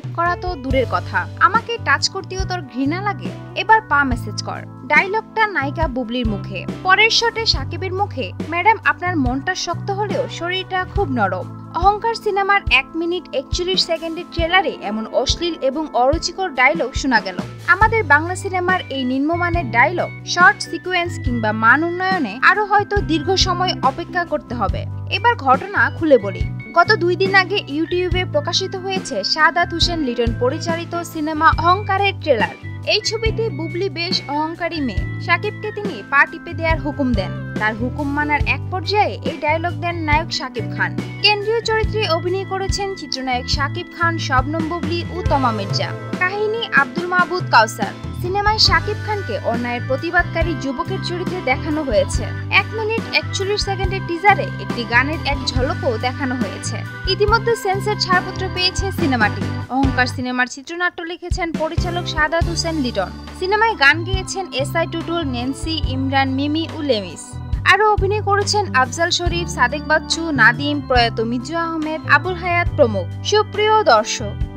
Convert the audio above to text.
করা তো দূরের কথা। আমাকে টাচ করতেও তোর ঘৃণা লাগে? এবার পা মেসেজ কর। ডায়লগটা নায়িকা বুবলির মুখে। পরের শটে সাকিবের মুখে। ম্যাডাম, আপনার মনটা শক্ত হলেও শরীরটা খুব নরম। অহংকার সিনেমার এক মিনিট একচল্লিশ সেকেন্ডের ট্রেলারে এমন অশ্লীল এবং অরুচিকর ডায়লগ শোনা গেল। আমাদের বাংলা সিনেমার এই নিম্নমানের ডায়লগ শর্ট সিকোয়েন্স কিংবা মান উন্নয়নে আরও হয়তো দীর্ঘ সময় অপেক্ষা করতে হবে। এবার ঘটনা খুলে বলি। গত দুই দিন আগে ইউটিউবে প্রকাশিত হয়েছে সাদাত হোসেন লিটন পরিচালিত সিনেমা অহংকারের ট্রেলার। এই ছবিতে বুবলি বেশ অহংকারী মেয়ে। সাকিবকে তিনি পা টিপে দেওয়ার হুকুম দেন। তার হুকুম মানার এক পর্যায়ে এই ডায়লগ দেন নায়ক সাকিব খান। কেন্দ্রীয় চরিত্রে অভিনয় করেছেন চিত্রনায়ক সাকিব খান, শবনম বুবলি ও তমা মির্জা। কাহিনী আব্দুল মাহবুদ কাউসার। সিনেমায় শাকিব খানকে অন্যায়ের প্রতিবাদকারী যুবকের চরিত্রে দেখানো হয়েছে। এক মিনিট একচল্লিশ সেকেন্ডের টিজারে একটি গানের এক ঝলকও দেখানো হয়েছে। ইতিমধ্যে সেন্সর ছাড়পত্র পেয়েছে সিনেমাটি। অহংকার সিনেমার চিত্রনাট্য লিখেছেন পরিচালক সাদাত হোসেন লিটন। সিনেমায় গান গেয়েছেন S I Tutul, Nancy, Imran, Mimi ও লেমিস। আরও অভিনয় করেছেন আফজাল শরীফ, সাদেক বাচ্চু, নাদিম, প্রয়াত মিজু আহমেদ, আবুল হায়াত প্রমুখ। সুপ্রিয় দর্শক